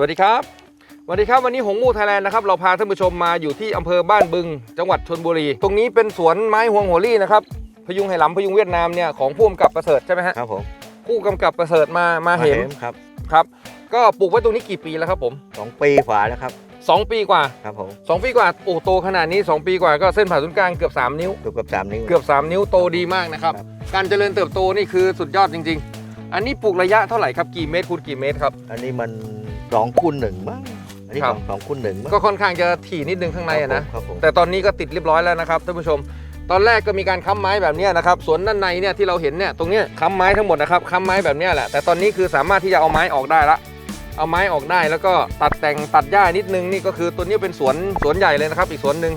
สวัสดีครับสวัสดีครับวันนี้หงมูไทยแลนด์นะครับเราพาท่านผู้ชมมาอยู่ที่อำเภอบ้านบึง จังหวัดชนบุรี ตรงนี้เป็นสวนไม้ฮวงหัวลี่นะครับพยุงไหหลำพยุงเวียดนามเนี่ยของผู้กำกับประเสริฐใช่ไหมฮะครับผมผู้กำกับประเสริฐมามาเห็นครับครับ ก็ปลูกไว้ตรงนี้กี่ปีแล้วครับผมสองปีฝาแล้วครับสองปีกว่าครับผมสองปีกว่าโอ้โตขนาดนี้สองปีกว่าก็เส้นผ่าศูนย์กลางเกือบสามนิ้วเกือบกับสามนิ้วเกือบ3นิ้วโตดีมากนะครับครับการเจริญเติบโตนี่คือสุดยอดจริง ๆ อันนี้ปลูกระยะเท่าไหร่ครับกี่เมตรคูณกี่เมตรครับ อันนี้มัน สองคูณหนึ่งมั้งอันนี้ครัสบ องสองคูณหนึ่งมั้งก็ค่อนข้างจะถี่นิดนึงข้างในอะนะ ครับผมแต่ตอนนี้ก็ติดเรียบร้อยแล้วนะครับท่านผู้ชม ตอนแรกก็มีการค้ำไม้แบบเนี้ยนะครับสวนด้านในเนี่ยที่เราเห็นเนี่ยตรงเนี้ยค้ำไม้ทั้งหมดนะครับค้ำไม้แบบเนี้ยแหละแต่ตอนนี้คือสามารถที่จะเอาไม้ออกได้ละ เอาไม้ออกได้แล้วก็ตัดแต่งตัดหญ้านิดนึงนี่ก็คือตัวนี้เป็นสวนสวนใหญ่เลยนะครับอีกสวนหนึ่ง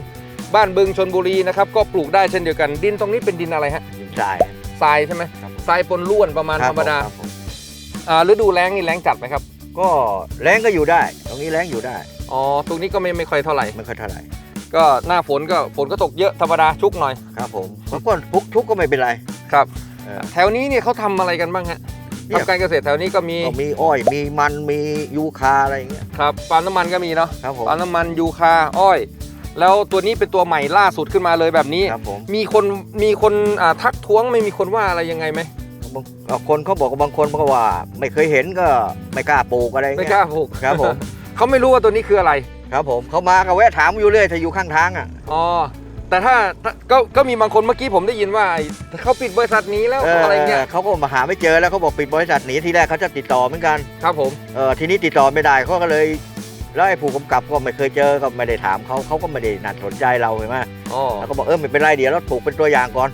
บ้านบึงชนบุรีนะครับก็ปลูกได้เช่นเดียวกันดินตรงนี้เป็นดินอะไรฮะยิงทรายทรายใช่ไหมครับทรายปนล้วนประมาณคธบรรมดาครับผมอ่าฤดูแล้งนี่แล้งจัดไหมครับ ก็แรงก็อยู่ได้ ตรงนี้แรงอยู่ได้อ๋อตรงนี้ก็ไม่ไม่ค่อยเท่าไหร่ ไม่ค่อยเท่าไหร่ ก็หน้าฝนก็ฝนก็ตกเยอะธรรมดาชุกหน่อยครับผมเมื่อก่อนทุกทุกก็ไม่เป็นไรครับ เออ แถวนี้เนี่ยเขาทำอะไรกันบ้างฮะเนี่ย ทำการเกษตรแถวนี้ก็มีก็มีอ้อยมีมันมียูคาอะไรอย่างเงี้ยครับปาล์มน้ำมันก็มีเนาะครับผมปาล์มน้ำมันยูคาอ้อย แล้วตัวนี้เป็นตัวใหม่ล่าสุดขึ้นมาเลยแบบนี้ ครับผมมีคนมีคนอ่าทักท้วงไม่มีคนว่าอะไรยังไงไหม บางเอาคนเขาบอกว่าบางคนก็ว่า ไม่เคยเห็นก็ไม่กล้าปลูกอะไรอย่างไม่เงี้ยกล้าปลูกครับผม เขาไม่รู้ว่าตัวนี้คืออะไรครับผมเขามาก็แวะถามอยู่เรื่อยถ้าอยู่ข้างทางอะอ๋อแต่ถ้าถ้าก็ก็มีบางคนเมื่อกี้ผมได้ยินว่าไอ้เขาปิดบริษัทนี้แล้วเอออะไรเงี้ยเขาก็มาหาไม่เจอแล้วเขาบอกปิดบริษัทหนีทีแรกเขาจะติดต่อเหมือนกันครับผม เออทีนี้ติดต่อไม่ได้เขาก็เลยแล้วไอ้ผู้กำกับก็ไม่เคยเจอก็ไม่ได้ถามเขาเขาก็ไม่ได้นัดสนใจเราเห็นไหมอ๋อแล้วก็บอกเออไม่เป็นไรเดี๋ยวเราปลูกเป็นตัวอย่างก่อน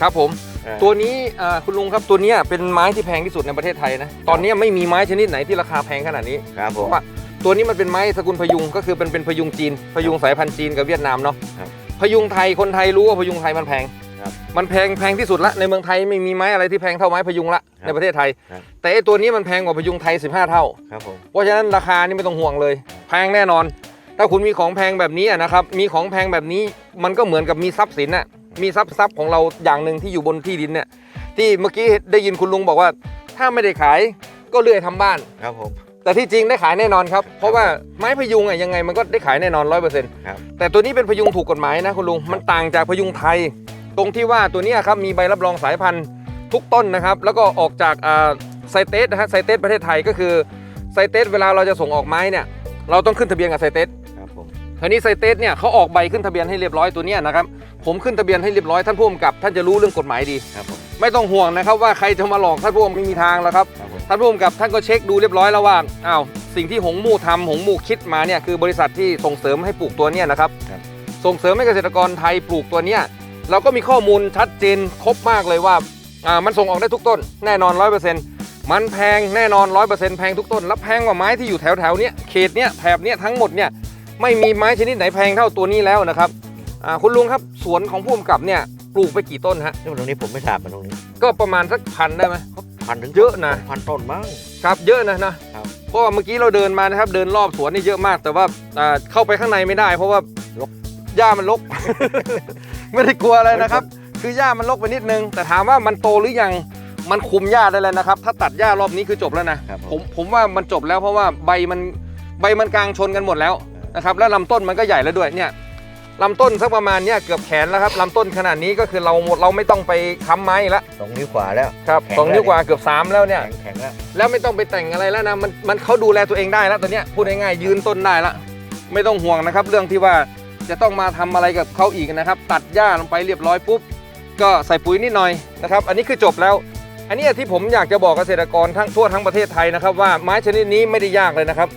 ครับผมเออตัวนี้อ่าคุณลุงครับตัวเนี้ยเป็นไม้ที่แพงที่สุดในประเทศไทยนะ ตอนเนี้ยไม่มีไม้ชนิดไหนที่ราคาแพงขนาดนี้ ครับผเพมราะว่าตัวนี้มันเป็นไม้สกุลพยุงก็คือเป็นเป็นพยุงจีน พยุงสายพันธุ์จีนกับเวียดนามเนาะครับพยุงไทยคนไทยรู้ว่าพยุงไทยมันแพงครับ มันแพงแพงที่สุดละในเมืองไทยไม่มีไม้อะไรที่แพงเท่าไม้พยุงละครับในประเทศไทยครับแต่ไอ้ตัวนี้มันแพงกว่าพยุงไทย 15 เท่า ครับผมเพราะฉะนั้นราคานี่ไม่ต้องห่วงเลย แพงแน่นอน ถ้าคุณมีของแพงแบบนี้อะนะครับมีของแพงแบบนี้มันก็เหมือนกับมีทรัพย์สินน่ะ มีทรัพย์ทรัพย์ของเราอย่างหนึ่งที่อยู่บนที่ดินเนี่ยที่เมื่อกี้ได้ยินคุณลุงบอกว่า ถ้าไม่ได้ขายก็เลื่อยทำบ้าน ครับผม แต่ที่จริงได้ขายแน่นอนครับ เพราะว่าไม้พยุงอะยังไงมันก็ได้ขายแน่นอนร้อยเปอร์เซ็นต์ครับ แต่ตัวนี้เป็นพยุงถูกกฎหมายนะคุณลุง มันต่างจากพยุงไทย ตรงที่ว่าตัวเนี้ยครับมีใบรับรองสายพันธุ์ทุกต้นนะครับ แล้วก็ออกจากอ่าไซเตสนะฮะไซเตสประเทศไทยก็คือไซเตสเวลาเราจะส่งออกไม้เนี่ยเราต้องขึ้นทะเบียนกับไซเตส ครับผม คราวนี้ไซเตสเนี่ยเขาออกใบขึ้นทะเบียนให้เรียบร้อยตัวเนี้ยนะครับ ผมขึ้นทะเบียนให้เรียบร้อยท่านผู้กำกับ ท่านจะรู้เรื่องกฎหมายดี ครับผม ไม่ต้องห่วงนะครับว่าใครจะมาหลอกท่านผู้กำกับไม่มีทางแล้วครับ ครับผม ท่านผู้กำกับท่านก็เช็คดูเรียบร้อยแล้วว่าอ้าวสิ่งที่หงมู่ทำหงมู่คิดมาเนี่ยคือบริษัทที่ส่งเสริมให้ปลูกตัวเนี้ยนะครับ ครับ ส่งเสริมให้เกษตรกรไทยปลูกตัวเนี้ยเราก็มีข้อมูลชัดเจนครบมากเลยว่าอ่ามันส่งออกได้ทุกต้น แน่นอนร้อยเปอร์เซ็นต์มันแพงแน่นอนร้อยเปอร์เซ็นต์แพงทุกต้น และแพงกว่าไม้ที่อยู่แถวแถวๆเนี้ยเขตเนี้ยแถบเนี้ยทั้งหมดเนี่ยไม่มีไม้ชนิดไหนแพงเท่าตัวนี้แล้วนะครับอ่า คุณลุงครับสวนของผู้กำกับเนี่ยปลูกไปกี่ต้นฮะนี่ตรงนี้ผมไม่ทราบมันตรงนี้ ก็ประมาณสักพันได้ไหมพันถึงเยอะนะพันต้นมั้งครับเยอะนะนะครับเพราะว่าเมื่อกี้เราเดินมานะครับ เดินรอบสวนนี่เยอะมาก แต่ว่าอ่าเข้าไปข้างในไม่ได้ เพราะว่ารกหญ้ามันรกไม่ได้กลัวอะไรนะครับ คือหญ้ามันรกไปนิดนึง แต่ถามว่ามันโตหรือยังมันคุมหญ้าได้แล้วนะครับ ถ้าตัดหญ้ารอบนี้คือจบแล้วนะครับผมผมผมว่ามันจบแล้วเพราะว่าใบมันใบมันกลางชนกันหมดแล้วนะครับ แล้วลำต้นมันก็ใหญ่แล้วด้วยเนี่ย ลำต้นสักประมาณเนี่ยเกือบแขนแล้วครับลำต้นขนาดนี้ก็คือเราเราไม่ต้องไปค้ำไม้แล้วสองนิ้วขวาแล้วครับแข็งสองแล้วนิ้วกว่าเกือบสามแล้วเนี่ยแข็งแข็งแล้วแล้วไม่ต้องไปแต่งอะไรแล้วนะมันมันเขาดูแลตัวเองได้แล้วตัวเนี้ยพูดง่ายๆยืนต้นได้ละไม่ต้องห่วงนะครับ เรื่องที่ว่าจะต้องมาทำอะไรกับเขาอีกนะครับ ตัดหญ้าลงไปเรียบร้อยปุ๊บก็ใส่ปุ๋ยนิดหน่อยนะครับอันนี้คือจบแล้ว อันนี้ที่ผมอยากจะบอกเกษตรกรทั้งทั่วทั้งประเทศไทยนะครับว่าไม้ชนิดนี้ไม่ได้ยากเลยนะครับ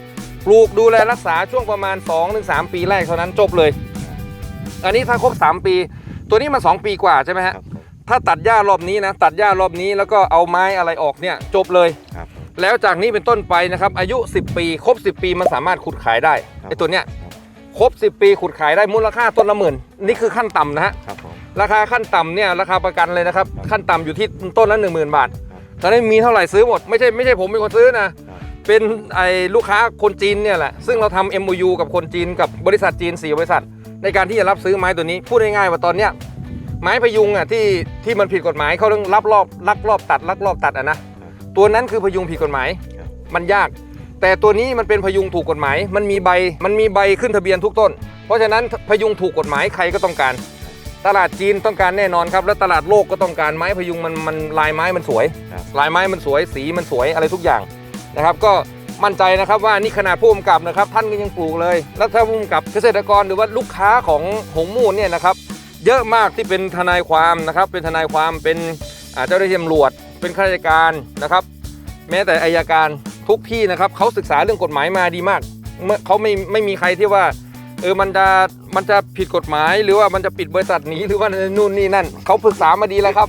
ปลูกดูแลรักษาช่วงประมาณ 2-3 ปีแรกเท่านั้นจบเลย อันนี้ถ้าครบ 3 ปี ตัวนี้มา2ปีกว่าใช่ไหมฮะครับผมถ้าตัดหญ้ารอบนี้นะ ตัดหญ้ารอบนี้แล้วก็เอาไม้อะไรออกเนี่ยจบเลย ครับ แล้วจากนี้เป็นต้นไปนะครับ อายุ 10 ปี ครบ 10 ปีมันสามารถขุดขายได้ครับไอ้ตัวเนี้ยครับครบ 10 ปีขุดขายได้มูลค่าต้นละหมื่นนี่คือขั้นต่ำนะฮะครับผมราคาขั้นต่ำเนี่ยราคาประกันเลยนะครับครับขั้นต่ำอยู่ที่ต้นละ 1 0,000 บาทครับตอนนี้มีเท่าไหร่ซื้อหมด ไม่ใช่ไม่ใช่ผมเป็นคนซื้อนะ เป็นไอ้ลูกค้าคนจีนเนี่ยแหละ ซึ่งเราทำ MOU กับคนจีนกับบริษัทจีน 4 บริษัท ในการที่จะรับซื้อไม้ตัวนี้ พูดง่ายๆว่าตอนเนี้ยไม้พยุงอะที่ที่มันผิดกฎหมายเขาต้องรับรอบลักลอบตัดลักลอบตัดอะนะตัวนั้นคือพยุงผิดกฎหมายครับมันยาก แต่ตัวนี้มันเป็นพยุงถูกกฎหมาย มันมีใบมันมีใบขึ้นทะเบียนทุกต้น เพราะฉะนั้นพยุงถูกกฎหมายใครก็ต้องการ ตลาดจีนต้องการแน่นอนครับ และตลาดโลกก็ต้องการไม้พยุงมันมันลายไม้มันสวยครับลายไม้มันสวยสีมันสวยอะไรทุกอย่างนะครับก็ มั่นใจนะครับว่านี่ขนาดผู้กำกับนะครับท่านก็ยังปลูกเลย แล้วถ้าผู้กำกับเกษตรกรหรือว่าลูกค้าของหงมูลเนี่ยนะครับเยอะมากที่เป็นทนายความนะครับ เป็นทนายความเป็นอ่าเจ้าหน้าที่ตำรวจ เป็นข้าราชการนะครับ แม้แต่อายการทุกที่นะครับเขาศึกษาเรื่องกฎหมายมาดีมากเมื่อเขาไม่ไม่มีใครที่ว่าเออมันจะมันจะผิดกฎหมายหรือว่ามันจะปิดบริษัทหนีหรือว่านู่นนี่นั่นเขาศึกษามาดีแล้วครับ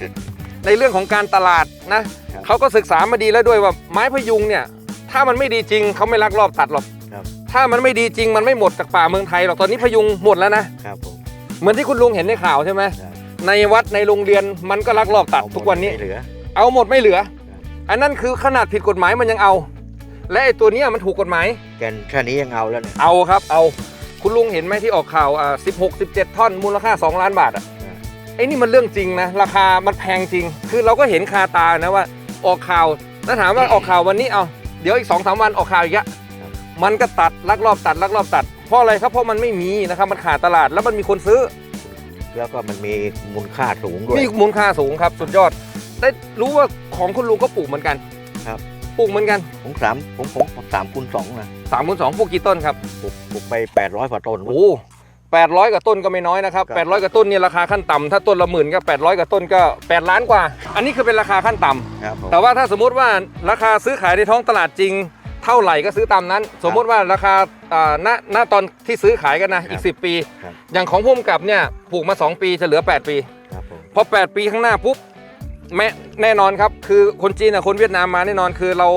ในเรื่องของการตลาดนะครับเขาก็ศึกษามาดีแล้วด้วยว่าไม้พยุงเนี่ย ถ้ามันไม่ดีจริงเขาไม่ลักลอบตัดหรอกครับถ้ามันไม่ดีจริงมันไม่หมดจากป่าเมืองไทยหรอกตอนนี้พยุงหมดแล้วนะครับผมเหมือนที่คุณลุงเห็นในข่าวใช่ไหมครับในวัดในโรงเรียนมันก็ลักลอบตัดทุกวันนี้ ไม่เหลือ เอาหมดไม่เหลือครับอันนั้นคือขนาดผิดกฎหมายมันยังเอา และไอ้ตัวเนี้ยมันถูกกฎหมาย แกนแค่นี้ยังเอาแล้วเนี่ย เอาครับ เอา คุณลุงเห็นไหมที่ออกข่าวอ่า16 17 ท่อน มูลค่า 2 ล้านบาทอะอ่าไอ้นี่มันเรื่องจริงนะ ราคามันแพงจริง คือเราก็เห็นคาตานะว่า ออกข่าว แล้วถามว่าออกข่าววันนี้เอา เดี๋ยวอีก2อสวันออกข่าวอีกอะมันก็ตัดลักลอบตัดลักลอบตัด เพราะอะไรครับเพราะมันไม่มีนะครับมันขาดตลาดแล้วมันมีคนซื้อ แล้วก็มันมีมูลค่าสูงด้วยมีมูลค่าสูงครับ สุดยอด ได้รู้ว่าของคุณลุงก็ปลูกเหมือนกันครับปลูกเหมือนกันผมสามผมผมสามคูณสองนะสามคูณสองปลูกกี่ต้นครับปลูกปลูกไปแปดร้อยกว่าต้นโอ้ แปดร้อยกว่าต้นก็ไม่น้อยนะครับครับแปดร้อยกว่าต้นเนี่ยราคาขั้นต่ำถ้าต้นละหมื่นก็แปดร้อยกว่าต้นก็แปดล้านกว่า อันนี้คือเป็นราคาขั้นต่ำครับผม แต่ว่าถ้าสมมุติว่าราคาซื้อขายในท้องตลาดจริง เท่าไหร่ก็ซื้อตามนั้น สมมุติว่าราคาอ่าณณตอนที่ซื้อขายกันนะอีก 10 ปี ครับ อย่างของพุ่มกับเนี่ยปลูกมา 2 ปีจะเหลือ 8 ปี ครับผม พอ 8 ปีข้างหน้าปุ๊บแม่แน่นอนครับ คือคนจีนกับคนเวียดนามมาแน่นอนคือเรา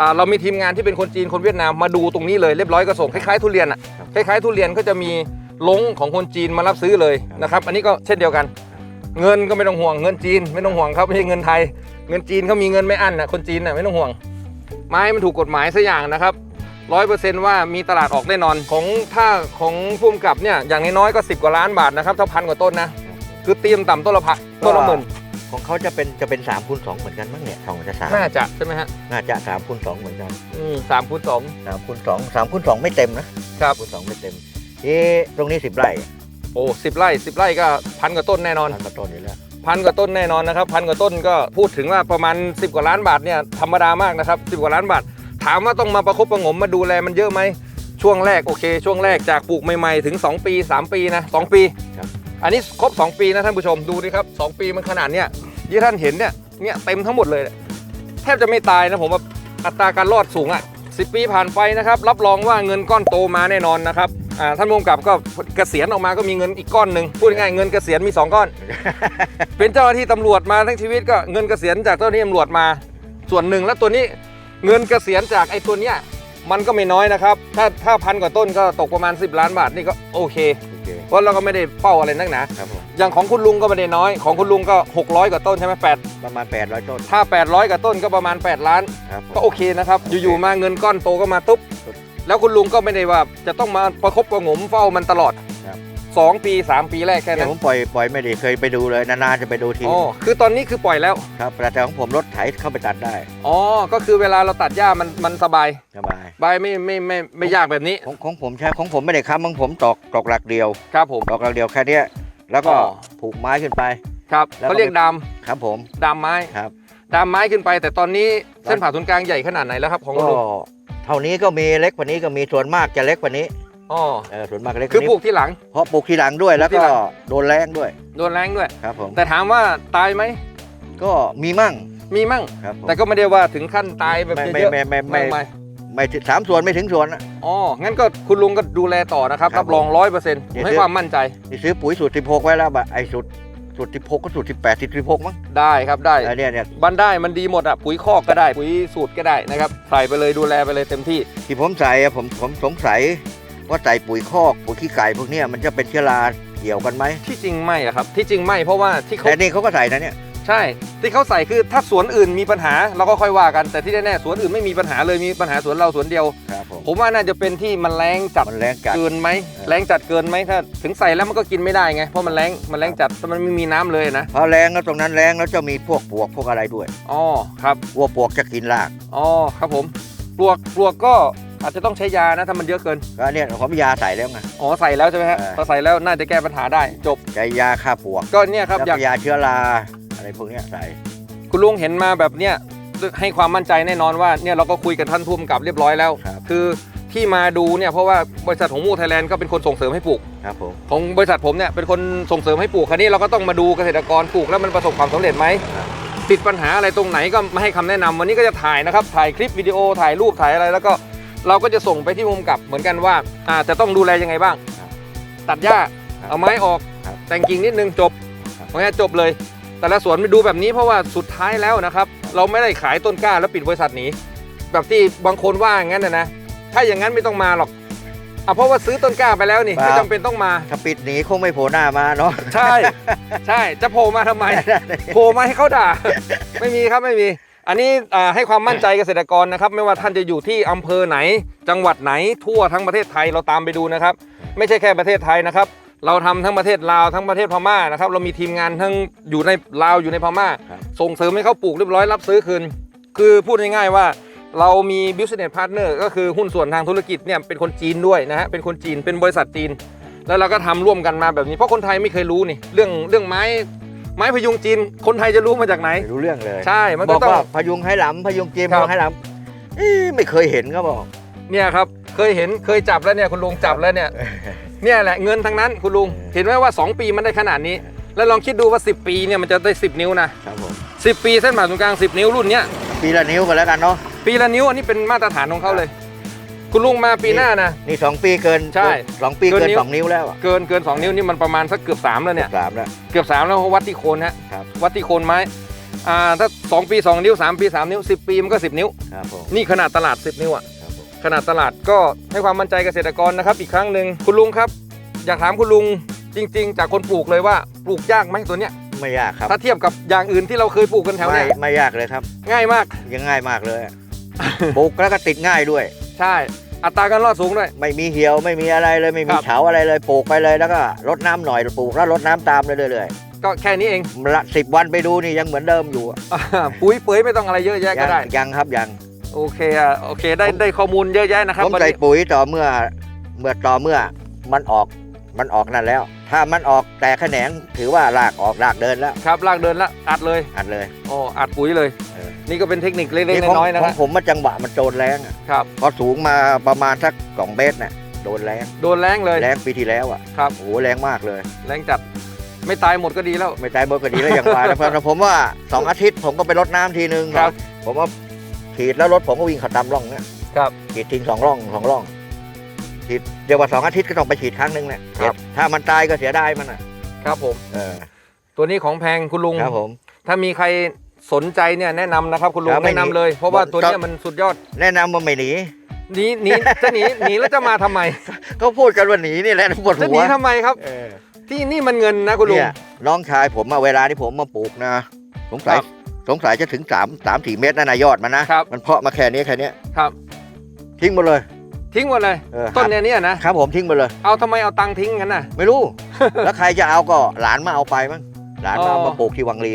อ่าเรามีทีมงานที่เป็นคนจีนคนเวียดนามมาดูตรงนี้เลยเรียบร้อยก็ส่งคล้ายๆทุเรียนอะคล้ายๆทุเรียนก็จะมี ลงของคนจีนมารับซื้อเลยนะครับ อันนี้ก็เช่นเดียวกัน เงินก็ไม่ต้องห่วงเงินจีน ไม่ต้องห่วงครับไม่ใช่เงินไทย เงินจีนเขามีเงินไม่อั้นนะคนจีนน่ะไม่ต้องห่วง ไม้มันถูกกฎหมายสักอย่างนะครับร้อยเปอร์เซนต์ว่ามีตลาดออกแน่นอนของถ้าของพุ่มกับเนี่ยอย่างน้อยๆก็ 10 กว่าล้านบาทนะครับถ้าพันกว่าต้นนะคือเตรียมต่ำต้นละพันต้นละหมื่นของเขาจะเป็นจะเป็นสามคูณสองเหมือนกันมั้งเนี่ยสองจะสามน่าจะใช่ไหมฮะน่าจะสามคูณสองเหมือนกันอืมสามคูณสองสามคูณสองสามคูณสองไม่เต็มนะครับคูณสองไม่เต็ม เอ๊ะตรงนี้สิบไร่โอ้สิบไร่สิบไร่ก็พันกว่าต้นแน่นอน พันกว่าต้นอยู่แล้วพันกว่าต้นแน่นอนนะครับพันกว่าต้นก็พูดถึงว่าประมาณ 10 กว่าล้านบาทเนี่ยธรรมดามากนะครับสิกว่าล้านบาท ถามว่าต้องมาประคบประหงมมาดูแลมันเยอะไหมช่วงแรกโอเค ช่วงแรกจากปลูกใหม่ๆถึง 2 ปี 3 ปีนะ2ปี ครับ อันนี้ครบ 2 ปีนะท่านผู้ชมดูดิครับ2ปีมันขนาดเนี้ยที่ท่านเห็นเนี่ยเนี่ยเต็มทั้งหมดเลยเนี่ยแทบจะไม่ตายนะผมว่าอัตราการรอดสูงอะสิปีผ่านไปนะครับรับรองว่าเงินก้อนโตมาแน่นอนนะครับอ่า ท่านผู้กำกับก็เกษียณออกมาก็มีเงินอีกก้อนหนึ่งพูดง่ายๆเงินเกษียณมีสองก้อน เป็นเจ้าหน้าที่ตำรวจมาทั้งชีวิตก็เงินเกษียณจากเจ้าหน้าที่ตำรวจมา ส่วนหนึ่งแล้วตัวนี้เงินเกษียณจากไอ้ตัวเนี้ยมันก็ไม่น้อยนะครับ ถ้าถ้าพันกว่าต้นก็ตกประมาณ 10 ล้านบาทนี่ก็โอเคโอเคเพราะเราก็ไม่ได้เป้าอะไรนักหนาครับผมอย่างของคุณลุงก็ไม่ได้น้อย ของคุณลุงก็ 600 กว่าต้นใช่ไหมแปดประมาณแปดร้อยต้น ถ้า 800 กว่าต้นก็ประมามาณ8 ล้านครับผมก็โอเคนะครับ อยู่ๆมาเงินก้อนโตก็มาตุ๊บ แล้วคุณลุงก็ไม่ได้ว่าจะต้องมาประคบประหงมเฝ้ามันตลอดครับ สองปีสามปีแรกแค่เนี่นั้ยนผมปล่อยปล่อยไม่ได้เคยไปดูเลยนานๆจะไปดูทีอ๋อคือตอนนี้คือปล่อยแล้วครับแต่ของผมรถไถเข้าไปตัดได้อ๋อก็คือเวลาเราตัดหญ้ามันมันสบายสบายใบไม่ไม่ไม่ไม่ยากแบบนี้ของของผมใช้ของผมไม่ได้ค้ำของผมตอกตอกหลักเดียวครับผม ตอกหลักเดียวแค่เนี้ยแล้วก็อ๋อ ผูกไม้ขึ้นไป ครับแล้วก็ เขาเรียกดครับผมำดำไม้ครับดำไม้ขึ้นไป แต่ตอนนี้เส้นผ่าศูนย์กลางใหญ่ขนาดไหนแล้วครับของก็ลุง เท่านี้ก็มีเล็กกว่านี้ก็มีส่วนมากจะเล็กกว่านี้อ๋อเออส่วนมากเล็กกคือว่าปลูนี้กที่หลัง เพราะปลูกทีหลังด้วยแล้วปลูกทีก็หลัง โดนแรงด้วยโดนแรงด้วย ครับผมแต่ถามว่าตายไหมก็มีมั่งมีมั่ง ครับผมแต่ก็ไม่ได้ว่าถึงขั้นตายแบบไม่เยอะไม่ไม่ๆไม่มากไม่มายไม่ถึงสามส่วนไม่ถึงส่วนนะอ๋องั้นก็คุณลุงก็ดูแลต่อนะครับ ครับรับรองร้อยเปอร์เซ็นต์เดี๋ยวให้ซื้อความมั่นใจ นี่ซื้อปุ๋ยสูตร 16 ไว้แล้วบะไอ้สูตร สูตร16ก็สูตร18สูตร16มั้งได้ครับได้ไอ้เนี่ยเนี่ยบันได้มันดีหมดอะปุ๋ยคอกก็ได้ปุ๋ยสูตรก็ได้นะครับใส่ไปเลยดูแลไปเลยเต็มที่ ที่ผมใส่อะผมผมสงสัยว่าใส่ปุ๋ยคอกปุ๋ยขี้ไก่พวกเนี้ยมันจะเป็นเชื้อราเกี่ยวกันไหมที่จริงไม่อะครับ ที่จริงไม่เพราะว่าที่เขาแต่นี่เขาก็ใส่นะเนี่ย ใช่ที่เขาใส่คือถ้าสวนอื่นมีปัญหาเราก็ค่อยว่ากันแต่ที่แน่ๆสวนอื่นไม่มีปัญหาเลยมีปัญหาสวนเราสวนเดียว ครับผมผมว่าน่าจะเป็นที่มันแรงจัดมันแรงจัด เกินไหมเออแรงจัดเกินไหมถ้าถึงใส่แล้วมันก็กินไม่ได้ไงเพราะมันแรงมันแรงจัดแต่มันไม่มีน้ำเลยนะพอแรงแล้วตรงนั้นแรงแล้วจะมีพวกปวกพวกอะไรด้วยอ๋อครับวัวปวกจะกินรากอ๋อครับผมปลวกปลวกก็อาจจะต้องใช้ยานะถ้ามันเยอะเกินก็เนี่ยผมยาใส่แล้วไง อ๋อใส่แล้วใช่ไหมฮะเออ พอใส่แล้วน่าจะแก้ปัญหาได้จบ ใช้ยาฆ่าปลวกก็เนี่ยครับแล้วอยากก็ยาเชื้อรา อะไรพวกเนี้ยใส่คุณลุงเห็นมาแบบเนี้ยให้ความมั่นใจแน่นอนว่าเนี่ยเราก็คุยกับท่านผู้กำกับเรียบร้อยแล้วครับคือที่มาดูเนี่ยเพราะว่าบริษัทของมูไทยแลนด์ก็เป็นคนส่งเสริมให้ปลูกครับผมของบริษัทผมเนี่ยเป็นคนส่งเสริมให้ปลูกคราวนี้เราก็ต้องมาดูเกษตรกรปลูกแล้วมันประสบความสำเร็จไหมติดปัญหาอะไรตรงไหนก็มาให้คำแนะนำวันนี้ก็จะถ่ายนะครับถ่ายคลิปวิดีโอถ่ายรูปถ่ายอะไร แล้วก็เราก็จะส่งไปที่มุมกับเหมือนกันว่าอ่าจะต้องดูแลยังไงบ้าง ตัดหญ้าเอาไม้ออกครับแต่งกิ่งนิดนึงจบครับเพราะงั้นจบเลย แต่ละสวนไปดูแบบนี้เพราะว่าสุดท้ายแล้วนะครับ เราไม่ได้ขายต้นกล้าแล้วปิดบริษัทหนีแบบที่บางคนว่าอย่างนั้นนะนะถ้าอย่างนั้นไม่ต้องมาหรอกอะเพราะว่าซื้อต้นกล้าไปแล้วนี่ไม่จำเป็นต้องมา ถ้าปิดหนีคงไม่โผล่หน้ามาเนาะ ใช่ ใช่จะโผล่มาทำไม โผล่มาให้เขาด่า ไม่มีครับไม่มี อันนี้อ่าให้ความมั่นใจเกษตรกรนะครับ ไม่ว่าท่านจะอยู่ที่อำเภอไหน จังหวัดไหนทั่วทั้งประเทศไทยเราตามไปดูนะครับ ไม่ใช่แค่ประเทศไทยนะครับ เราทำทั้งประเทศลาวทั้งประเทศพม่านะครับเรามีทีมงานทั้งอยู่ในลาวอยู่ในพม่าครับส่งเสริมให้เขาปลูกเรียบร้อยรับซื้อคืน คือพูดง่ายๆว่าเรามี business partner ก็คือหุ้นส่วนทางธุรกิจเนี่ยเป็นคนจีนด้วยนะฮะเป็นคนจีนเป็นบริษัทจีน แล้วเราก็ทำร่วมกันมาแบบนี้เพราะคนไทยไม่เคยรู้นี่เรื่องเรื่องไม้ไม้พยุงจีน คนไทยจะรู้มาจากไหนไม่รู้เรื่องเลยใช่มันบก็อกต้องว่าพยุงให้หลำพยุงจีมครัพบยุงให้หลำเอ๊ะไม่เคยเห็นก็บอกเนี่ยครับ เคยเห็นเคยจับแล้วเนี่ยคุณลุงจับแล้วเนี่ยเนี่ยแหละเงินทั้งนั้นคุณลุงเออเห็นไหมว่า 2 ปีมันได้ขนาดนี้ แล้วลองคิดดูว่า 10 ปีเนี่ยมันจะได้ 10 นิ้วนะครับผม10ปีเส้นผ่าศูนย์กลาง10 นิ้วรุ่นเนี้ยปีละนิ้วกันแล้วกันเนาะปีละนิ้วอันนี้เป็นมาตรฐานของเขาเลย คุณลุงมาปีหน้านะนี่สองปีเกินใช่สองปีเกิเกินนนิ้วสองนิ้วแล้วอะเกินเกิน 2 นิ้วนี่มันประมาณสักเกือบ3แล้วเนี่ยสามแล้ว เกือบ3แล้วเพราะวัดที่โคนฮะครับวัดที่โคนไม้อ่าถ้า 2 ปี 2 นิ้ว 3 ปี 3 นิ้ว 10 ปีมันก็ 10 นิ้ว ครับผม นี่ขนาดตลาด 10 นิ้วอะครับผม ขนาดตลาดก็ให้ความมั่นใจเกษตรกรนะครับ อีกครั้งหนึ่งคุณลุงครับ อยากถามคุณลุงจริง ๆ จากคนปลูกเลยว่าปลูกยากไหมตัวเนี้ยไม่ยากครับถ้าเทียบกับอย่างอื่นที่เราเคยปลูกกันแถวไม่เนี้ยไม่ยากเลยครับ ง่ายมาก ยังง่ายมากเลยอะปลูกแล้วก็ติดง่ายด้วย ใช่ อัตราการรอดสูงด้วย ไม่มีเหี่ยวไม่มีอะไรเลยไม่มีครับ เฉาอะไรเลยปลูกไปเลยแล้วก็รดน้ำหน่อยปลูกแล้วรดน้ำตามเลยเรื่อยก็แค่นี้เอง ๆละสิบวันไปดูนี่ยังเหมือนเดิมอยู่อะอ่าปุ๋ยเปื่อยไม่ต้องอะไรเยอะแยะก็ยังได้ยังครับยัง โอเคอะโอเคได้ได้ข้อมูลเยอะแยะนะครับผมวันใส่นี้ปุ๋ยต่อเมื่อเมื่อต่อเมื่อมันออกมันออกนั่นแล้ว ถ้ามันออกแต่แขนงถือว่ารากออกรากเดินแล้วครับลากเดินละอัดเลยอัดเลย อ๋ออัดปุ๋ยเลย เออ นี่ก็เป็นเทคนิคเล็กนี่ๆของน้อยๆนะขคอรังบผมมันจังหวะมันโจรแรงอะครับพอสูงมาประมาณสักสองเมตรน่ะโดนแรงโดนแรงเลยแรงปีที่แล้วอะครับ โอ้โหแรงมากเลย แรงจัดไม่ตายหมดก็ดีแล้ว ไม่ตายเบอร์ก็ดีแล้วอย่างว่านะเพราะผมว่าสองอาทิตย์ผมก็ไปรดน้ำทีนึงครับ ผมว่า ฉีดแล้วรถผมก็วิ่งเขัดตามร่องเนี่ยครับ ฉีดทิ้งสองร่องสองร่อง ฉีดเดี๋ยวว่าสองอาทิตย์ก็ต้องไปฉีดครั้งหนึ่งเนี่ยครับ ถ้ามันตายก็เสียดายมันอะ ครับผม เออ ตัวนี้ของแพงคุณลุง ครับผม ถ้ามีใครสนใจเนี่ยแนะนำนะครับคุณลุงครับไม่แนะนำหนีเลย เพราะว่าบอกตัวเนี้ยมันสุดยอดแนะนำว่าไม่หนี หนีหนีจะหนีหนีแล้วจะมาทำไมก็พูดกันว่าหนีนี่แหละปวดจะหหันีวทำไมครับ เออที่นี่มันเงินนะคุณลุง เนี่ยน้องชายผมอะเวลาที่ผมมาปลูกนะสงสัยครับ สงสัยจะถึงสามสามสี่เมตรนะนายยอดมันนะครับ มันเพาะมาแค่นี้แค่เนี้ยครับ ทิ้งหมดเลยทิ้งหมดเลย เออต้นเนี้ยเนี่ยนะ ครับผมทิ้งหมดเลย เอาทำไมเอาตังค์ทิ้งกันน่ะ ไม่รู้ แล้วใครจะเอาก็หลานมาเอาไปมั้งหลานมาอ๋อเอามาปลูกที่วังลี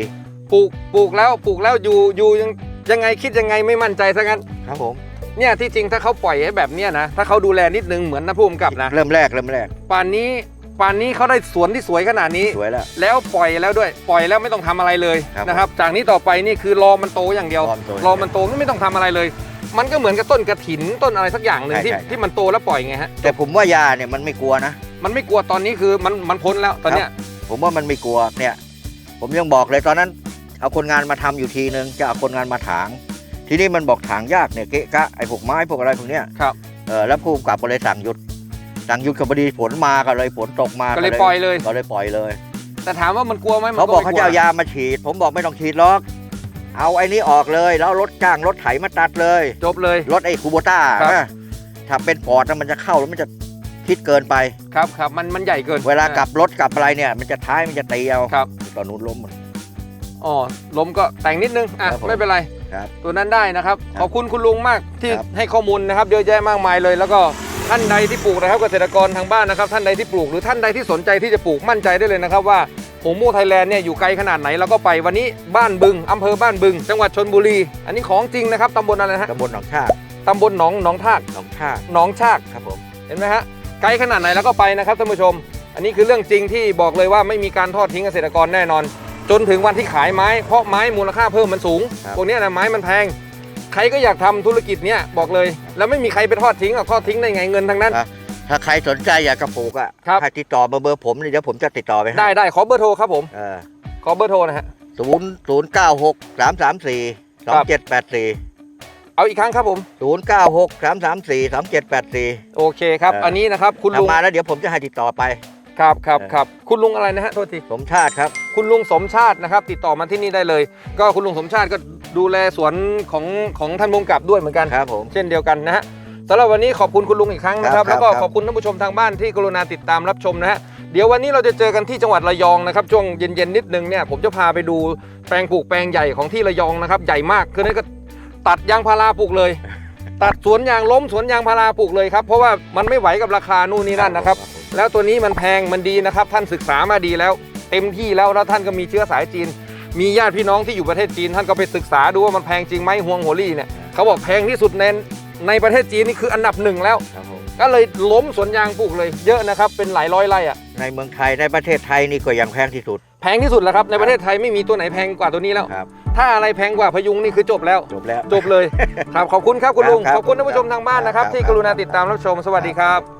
ปลูกปลูกแล้วปลูกแล้วอยู่อยู่ยังยังไงคิดยังไงไม่มั่นใจซะงั้น ครับผม เนี่ยที่จริงถ้าเขาปล่อยให้แบบเนี้ยนะ ถ้าเขาดูแลนิดนึงเหมือนนะผู้กำกับนะ เริ่มแรกเริ่มแรก ป่านนี้ ป่านนี้เขาได้สวนที่สวยขนาดนี้ สวยแล้ว แล้วปล่อยแล้วด้วย ปล่อยแล้วไม่ต้องทำอะไรเลยครับนะครับ จากนี้ต่อไปนี่คือรอมันโตอย่างเดียว รอมันโตรอมันโตไม่ต้องทำอะไรเลย มันก็เหมือนกับต้นกระถินต้นอะไรสักอย่างหนึ่งใช่ที่ใช่ ที่มันโตแล้วปล่อยไงฮะ แต่ผมว่ายาเนี่ยมันไม่กลัวนะ มันไม่กลัวตอนนี้คือมันมันพ้นแล้วตอนเนี้ย ผมว่ามันไม่กลัวเนี่ย ผมยังบอกเลยตอนนั้น เอาคนงานมาทำอยู่ทีนึงจะเอาคนงานมาถาง ทีนี้มันบอกถางยากเนี่ยเกะกะไอ้พวกไม้พวกอะไรพวกเนี้ยครับ เออแล้วผู้กำกับก็เลยสั่งหยุด สั่งหยุดกับพอดีฝนมาก็เลยฝนตกมาก็เลยปล่อยเลย ก็เลยปล่อยเลย แต่ถามว่ามันกลัวไหมมันเขาบอกไม่เขาลัวจะเอายามาฉีด ผมบอกไม่ต้องฉีดหรอก เอาไอ้นี้ออกเลยแล้วรถจ้างรถไถมาตัดเลย จบเลยรถไอ้คูโบต้าครับนะถ้าเป็นปอดนะมันจะเข้าแล้วมันจะคิดเกินไปครับครับมันมันใหญ่เกิน เวลากลับรถกลับอะไรเนี่ย มันจะท้ายมันจะตีเอาครับตอนนู้นล้มมันอ๋อล้มก็แต่งนิดนึงอะครับผมไม่เป็นไรครับตัวนั้นได้นะครับครับ ขอบคุณคุณลุงมากที่ครับให้ข้อมูลนะครับเยอะแยะมากมายเลยแล้วก็ ท่านใดที่ปลูกนะครับเกษตรกรทางบ้านนะครับ ท่านใดที่ปลูกหรือท่านใดที่สนใจที่จะปลูกมั่นใจได้เลยนะครับว่าหงมูไทยแลนด์เนี่ยอยู่ไกลขนาดไหนเราก็ไปวันนี้บ้านบึงอำเภอบ้านบึง จังหวัดชนบุรี อันนี้ของจริงนะครับตำบลอะไรนะฮะตำบลหนองชาติตำบลหนองหนองทากหนองชาติหนองชากครับผมเห็นไหมฮะไกลขนาดไหนแล้วก็ไปนะครับท่านผู้ชม อันนี้คือเรื่องจริงที่บอกเลยว่าไม่มีการทอดทิ้งเกษตรกรแน่นอน จนถึงวันที่ขายไม้เพราะไม้มูลค่าเพิ่มมันสูงพวกเนี้ยนะไม้มันแพง ใครก็อยากทำธุรกิจเนี้ยบอกเลย แล้วไม่มีใครไปทอดทิ้งหรอกทอดทิ้งได้ไงเงินทั้งนั้น ถ้าใครสนใจอยากกระปลูกอะครับให้ติดต่อมาเบอร์ผมนี่เดี๋ยวผมจะติดต่อไปให้ได้ได้ขอเบอร์โทรครับผมเออขอเบอร์โทรนะฮะศูนย์ศูนย์เก้าหกสามสามสี่สองเจ็ดแปดสี่เอาอีกครั้งครับผมศูนย์เก้าหกสามสามสี่สองเจ็ดแปดสี่โอเคครับเอออัอันนี้นะครับ คุณลุงทำมาแล้วเดี๋ยวผมจะให้ติดต่อไป ครับครับเออครับคุณลุงอะไรนะฮะโทษทีสมชาติครับ คุณลุงสมชาตินะครับ ติดต่อมาที่นี่ได้เลย ก็คุณลุงสมชาติก็ดูแลสวนของของท่านมุงกับด้วยเหมือนกันครับผมเช่นเดียวกันนะฮะสำหรับวันนี้ขอบคุณคุณลุงอีกครั้งนะคครัรับบแล้วก็ครับขอบคุณท่านผู้ชมทางบ้านที่กรุณาติดตามรับชมนะฮะเดี๋ยววันนี้เราจะเจอกันที่จังหวัดระยองนะครับช่วงเย็นๆนิดนึงเนี่ยผมจะพาไปดูแปลงปลูกแปลงใหญ่ของที่ระยองนะครับใหญ่มากคือนั่นก็ตัดยางพาราปลูกเลย ตัดสวนยางล้มสวนยางพาราปลูกเลยครับเพราะว่ามันไม่ไหวกับราคานู่นนี่นั่นนะครับ แล้วตัวนี้มันแพงมันดีนะครับ ท่านศึกษามาดีแล้ว เต็มที่แล้วแล้วท่านก็มีเชื้อสายจีน มีญาติพี่น้องที่อยู่ประเทศจีน ท่านก็ไปศึกษาดูว่ามันแพงจริงไหมฮวงโหรี่เนี่ยเขาบอกแพงที่สุดในในประเทศจีนนี่คืออันดับหนึ่งแล้ว ครับผมก็เลยล้มสวนยางปลูกเลยเยอะนะครับเป็นหลายร้อยไร่อะในเมืองไทยในประเทศไทยนี่ก็ยังแพงที่สุด แพงที่สุดแล้วครับในประเทศไทยไม่มีตัวไหนแพงกว่าตัวนี้แล้ว ครับ ถ้าอะไรแพงกว่าพยุงนี่คือจบแล้ว จบแล้ว จบเลย ครับขอบคุณครับคุณลุง ครับขอบคุณท่านผู้ชมทางบ้านนะครับ ครับที่กรุณาติดตามรับชม สวัสดีครับ